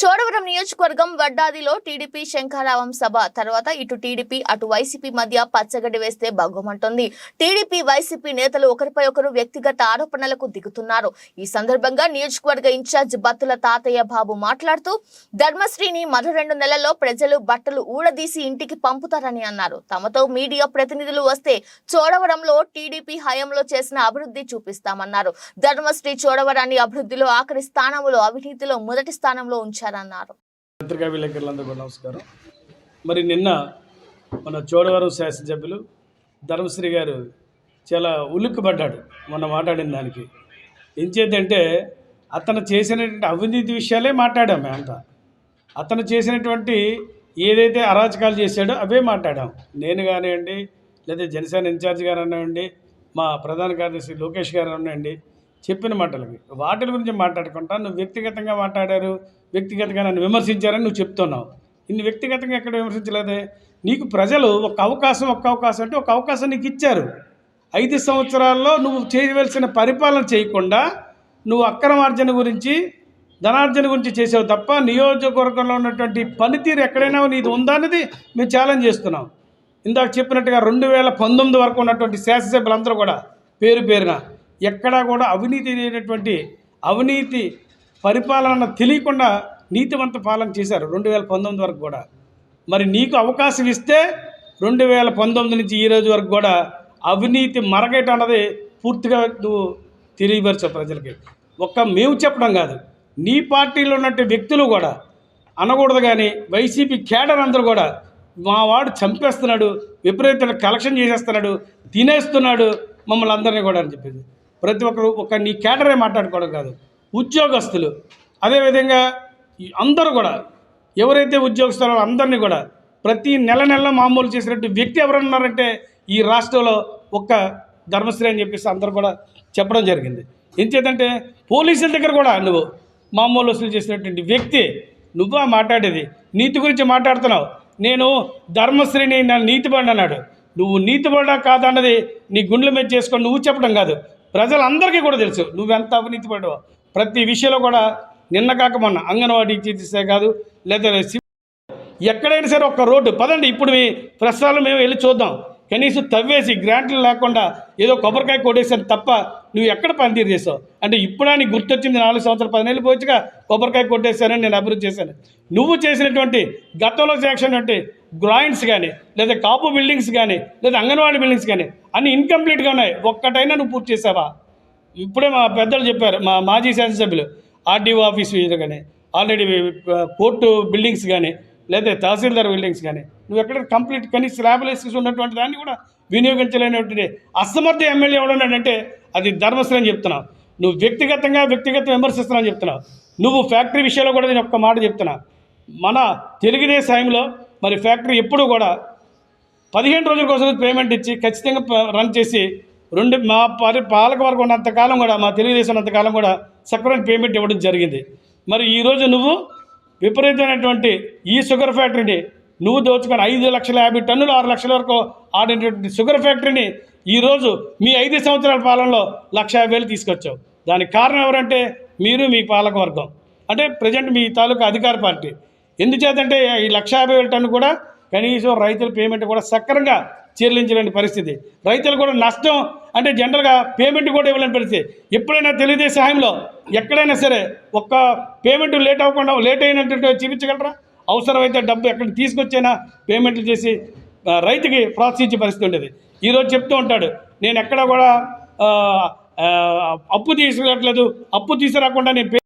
చోడవరం నియోజకవర్గం వడ్డాదిలో టీడీపీ శంఖారావం సభ. తర్వాత ఇటు టీడీపీ అటు వైసీపీ మధ్య పచ్చగడ్డి వేస్తే భగ్గుమంటుంది టీడీపీ వైసీపీ నేతలు ఒకరిపై ఒకరు వ్యక్తిగత ఆరోపణలకు దిగుతున్నారు. ఈ సందర్భంగా నియోజకవర్గ ఇన్ఛార్జ్ బత్తుల తాతయ్య బాబు మాట్లాడుతూ ధర్మశ్రీని మరో రెండు నెలల్లో ప్రజలు బట్టలు ఊడదీసి ఇంటికి పంపుతారని అన్నారు. తమతో మీడియా ప్రతినిధులు వస్తే చోడవరంలో టీడీపీ హయాంలో చేసిన అభివృద్ధి చూపిస్తామన్నారు. ధర్మశ్రీ చోడవరాన్ని అభివృద్ధిలో ఆఖరి స్థానంలో అవినీతిలో మొదటి స్థానంలో ఉంచారన్నారు. పత్రికా విలేకరులందరూ కూడా నమస్కారం. మరి నిన్న మన చోడవరం శాసనసభ్యులు ధర్మశ్రీ గారు చాలా ఉలిక్కిపడ్డాడు మొన్న మాట్లాడిన దానికి. ఏం అతను చేసినటువంటి అవినీతి విషయాలే మాట్లాడాం మేమంతా అతను చేసినటువంటి ఏదైతే అరాచకాలు చేశాడో అవే మాట్లాడాం. నేను కానివ్వండి లేదా జనసేన ఇన్ఛార్జ్ గారు అనివ్వండి మా ప్రధాన కార్యదర్శి లోకేష్ గారు అనండి చెప్పిన మాటలకి వాటి గురించి మాట్లాడకుండా నువ్వు వ్యక్తిగతంగా మాట్లాడారు వ్యక్తిగతంగా నన్ను విమర్శించారని నువ్వు చెప్తున్నావు. ఇన్ని వ్యక్తిగతంగా ఎక్కడ విమర్శించలేదే? నీకు ప్రజలు ఒక అవకాశం ఒక అవకాశం అంటే ఒక అవకాశం నీకు ఇచ్చారు. ఐదు సంవత్సరాల్లో నువ్వు చేయవలసిన పరిపాలన చేయకుండా నువ్వు అక్రమార్జన గురించి ధనార్జన గురించి చేసావు తప్ప నియోజకవర్గంలో ఉన్నటువంటి పనితీరు ఎక్కడైనా నీది ఉందా అనేది మేము ఛాలెంజ్ చేస్తున్నాం. ఇందాక చెప్పినట్టుగా రెండు వేల పంతొమ్మిది వరకు ఉన్నటువంటి శాసనసభ్యులందరూ కూడా పేరు పేరున ఎక్కడా కూడా అవినీతి లేనటువంటి అవినీతి పరిపాలన తెలియకుండా నీతివంత పాలన చేశారు రెండు వేల పంతొమ్మిది వరకు కూడా. మరి నీకు అవకాశం ఇస్తే రెండు వేల పంతొమ్మిది నుంచి ఈ రోజు వరకు కూడా అవినీతి మరగేట అన్నది పూర్తిగా నువ్వు తెలియపరచావు ప్రజలకి. ఒక్క మేము చెప్పడం కాదు. నీ పార్టీలో ఉన్నట్టు వ్యక్తులు కూడా అనకూడదు కానీ వైసీపీ కేడర్ అందరూ కూడా మా వాడు చంపేస్తున్నాడు విపరీతంగా కలెక్షన్ చేసేస్తున్నాడు తినేస్తున్నాడు మమ్మల్ని అందరినీ కూడా అని చెప్పేది ప్రతి ఒక్కరు ఒక నీ కేటరే మాట్లాడుకోవడం కాదు ఉద్యోగస్తులు. అదేవిధంగా అందరూ కూడా ఎవరైతే ఉద్యోగస్తులో అందరినీ కూడా ప్రతి నెల నెల మామూలు చేసినట్టు వ్యక్తి ఎవరన్నారంటే ఈ రాష్ట్రంలో ఒక్క ధర్మశ్రీ అని చెప్పేసి అందరూ కూడా చెప్పడం జరిగింది. ఏం పోలీసుల దగ్గర కూడా నువ్వు మామూలు వసూలు చేసినటువంటి వ్యక్తి నువ్వా మాట్లాడేది? నీతి గురించి మాట్లాడుతున్నావు. నేను ధర్మశ్రీని నా నీతిపడి అన్నాడు. నువ్వు నీతిపడా కాదన్నది నీ గుండెల మీద చేసుకొని నువ్వు చెప్పడం కాదు. ప్రజలందరికీ కూడా తెలుసు. నువ్వెంత అవినీతి పడవో ప్రతి విషయంలో కూడా నిన్న కాక మొన్న అంగన్వాడీ చేసే కాదు లేదా ఎక్కడైనా సరే ఒక్క రోడ్డు. పదండి ఇప్పుడు మీ ప్రస్తుతాలు మేము వెళ్ళి చూద్దాం. కనీసం తవ్వేసి గ్రాంట్లు లేకుండా ఏదో కొబ్బరికాయ కొట్టేసాను తప్ప నువ్వు ఎక్కడ పనితీరు చేసావు? అంటే ఇప్పుడా నీకు గుర్తొచ్చింది నాలుగు సంవత్సరాలు పది నెలలు కొబ్బరికాయ కొట్టేశానని నేను అభివృద్ధి చేశాను. నువ్వు చేసినటువంటి గతంలో చేసినటువంటి గ్రాయింట్స్ కానీ లేదా కాపు బిల్డింగ్స్ కానీ లేదా అంగన్వాడీ బిల్డింగ్స్ కానీ అన్ని ఇన్కంప్లీట్గా ఉన్నాయి. ఒక్కటైనా నువ్వు పూర్తి చేసావా? ఇప్పుడే మా పెద్దలు చెప్పారు మా మాజీ శాసనసభ్యులు ఆర్డీఓ ఆఫీస్ కానీ ఆల్రెడీ కోర్టు బిల్డింగ్స్ కానీ లేదా తహసీల్దార్ బిల్డింగ్స్ కానీ. నువ్వు ఎక్కడ కంప్లీట్ కనీస స్లాబ్లు ఉన్నటువంటి దాన్ని కూడా వినియోగించలేనటువంటి అసమర్థ ఎమ్మెల్యే ఎవడన్నాడంటే అది ధర్మశ్రీ అని చెప్తున్నావు. నువ్వు వ్యక్తిగతంగా వ్యక్తిగత విమర్శిస్తున్నావు అని చెప్తున్నావు. నువ్వు ఫ్యాక్టరీ విషయంలో కూడా నేను ఒక్క మాట చెప్తున్నా మన తెలుగుదేశం టైంలో మరి ఫ్యాక్టరీ ఎప్పుడు కూడా పదిహేను రోజుల కోసం పేమెంట్ ఇచ్చి ఖచ్చితంగా రన్ చేసి రెండు మా పరి పాలక వర్గం ఉన్నంతకాలం కూడా మా తెలుగుదేశం ఉన్నంతకాలం కూడా సక్రమైన పేమెంట్ ఇవ్వడం జరిగింది. మరి ఈరోజు నువ్వు విపరీతమైనటువంటి ఈ షుగర్ ఫ్యాక్టరీని నువ్వు దోచుకొని ఐదు లక్షల యాభై టన్నులు ఆరు లక్షల వరకు ఆడినటువంటి షుగర్ ఫ్యాక్టరీని ఈరోజు మీ ఐదు సంవత్సరాల పాలనలో లక్ష యాభై వేలు తీసుకొచ్చావు. దానికి కారణం ఎవరంటే మీరు మీ పాలక వర్గం అంటే ప్రజెంట్ మీ తాలూకా అధికార పార్టీ. ఎందుచేతంటే ఈ లక్ష యాభై వేల టన్ను కూడా కనీసం రైతుల పేమెంట్ కూడా సక్రంగా చెల్లించలేని పరిస్థితి. రైతులు కూడా నష్టం అంటే జనరల్గా పేమెంట్ కూడా ఇవ్వలేని పరిస్థితి. ఎప్పుడైనా తెలుగుదేశం సహాయంలో ఎక్కడైనా సరే ఒక్క పేమెంట్ లేట్ అవ్వకుండా లేట్ అయినట్టు చూపించగలరా? అవసరమైతే డబ్బు ఎక్కడ తీసుకొచ్చైనా పేమెంట్లు చేసి రైతుకి ప్రోత్సహించే పరిస్థితి ఉండేది. ఈరోజు చెప్తూ ఉంటాడు నేను ఎక్కడ కూడా అప్పు తీసుకురావట్లేదు. అప్పు తీసుకురాకుండా నేను పే-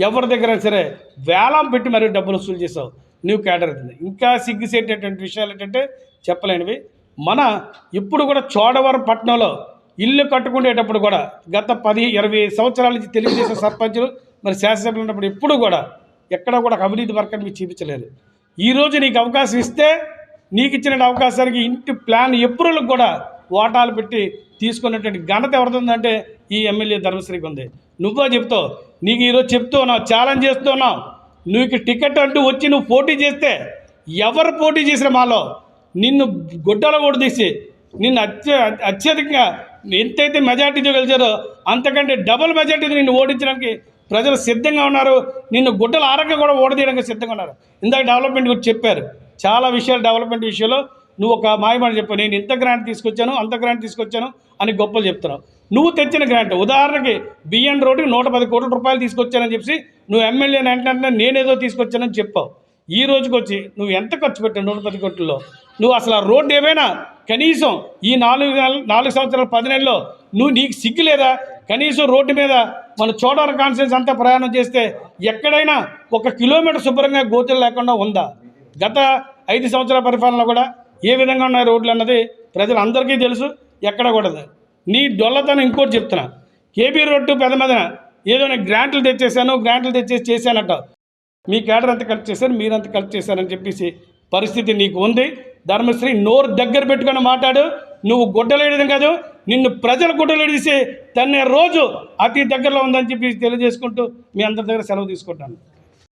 ఎవరి దగ్గర సరే వేలం పెట్టి మరి డబ్బులు వసూలు చేసావు. నువ్వు కేటర్ అవుతుంది. ఇంకా సిగ్గుసేటటువంటి విషయాలు ఏంటంటే చెప్పలేనివి. మన ఇప్పుడు కూడా చోడవరం పట్టణంలో ఇల్లు కట్టుకునేటప్పుడు కూడా గత పది ఇరవై సంవత్సరాల నుంచి తెలుగుదేశం సర్పంచులు మరి శాసనసభ్యులు ఉన్నప్పుడు ఎప్పుడు కూడా ఎక్కడ కూడా అవినీతి వర్గాన్ని మీకు చూపించలేదు. ఈరోజు నీకు అవకాశం ఇస్తే నీకు ఇచ్చిన అవకాశానికి ఇంటి ప్లాన్ ఎప్రూవల్కి కూడా ఓటాలు పెట్టి తీసుకున్నటువంటి ఘనత ఎవరిదంటే ఈ ఎమ్మెల్యే ధర్మశ్రీకి ఉంది. నువ్వో చెప్తావు. నీకు ఈరోజు చెప్తూ ఉన్నావు ఛాలెంజ్ చేస్తున్నావు నీకు టికెట్ అంటూ వచ్చి నువ్వు పోటీ చేస్తే ఎవరు పోటీ చేసిన మాలో నిన్ను గుడ్డలో కూడా తీసి నిన్ను అత్య అత్యధికంగా ఎంతైతే మెజార్టీతో గెలిచారో అంతకంటే డబుల్ మెజార్టీతో నిన్ను ఓడించడానికి ప్రజలు సిద్ధంగా ఉన్నారు. నిన్ను గుడ్డల ఆరోగ్యం కూడా ఓడదీయడానికి సిద్ధంగా ఉన్నారు. ఇందాక డెవలప్మెంట్ గురించి చెప్పారు. చాలా విషయాలు డెవలప్మెంట్ విషయంలో నువ్వు ఒక మాయమాట చెప్పావు. నేను ఇంత గ్రాంట్ తీసుకొచ్చాను అంత గ్రాంట్ తీసుకొచ్చాను అని గొప్పలు చెప్తున్నావు. నువ్వు తెచ్చిన గ్రాంట్ ఉదాహరణకి బిఎన్ రోడ్డుకి నూట పది కోట్ల రూపాయలు తీసుకొచ్చానని చెప్పి నువ్వు ఎమ్మెల్యే అంటే నేనేదో తీసుకొచ్చానని చెప్పావు. ఈ రోజుకి వచ్చి నువ్వు ఎంత ఖర్చు పెట్టావు నూట పది కోట్లలో? నువ్వు అసలు ఆ రోడ్డు ఏమైనా కనీసం ఈ నాలుగు నెలలు నాలుగు సంవత్సరాల పది నెలల్లో నువ్వు నీకు సిగ్గు లేదా? కనీసం రోడ్డు మీద మన చోడవరం కాన్ఫరెన్స్ అంతా ప్రయాణం చేస్తే ఎక్కడైనా ఒక కిలోమీటర్ శుభ్రంగా గోతులు లేకుండా ఉందా? గత ఐదు సంవత్సరాల పరిపాలన కూడా ఏ విధంగా ఉన్నాయి రోడ్లు అన్నది ప్రజలందరికీ తెలుసు ఎక్కడ కూడా నీ డొల్లతనం ఇంకోటి చెప్తున్నా. కేబీ రోడ్డు పెద్ద మెదన ఏదో నేను గ్రాంట్లు తెచ్చేసాను గ్రాంట్లు తెచ్చేసి చేశానట మీ కేడర్ అంత ఖర్చు చేశారు మీరంత ఖర్చు చేశారని చెప్పేసి పరిస్థితి నీకు ఉంది. ధర్మశ్రీ నోరు దగ్గర పెట్టుకొని మాట్లాడు. నువ్వు గుడ్డలేయడం కాదు నిన్ను ప్రజలు గుడ్డలేడిసి తన్నే రోజు అతి దగ్గరలో ఉందని చెప్పి తెలియజేసుకుంటూ మీ అందరి దగ్గర సెలవు తీసుకుంటాను.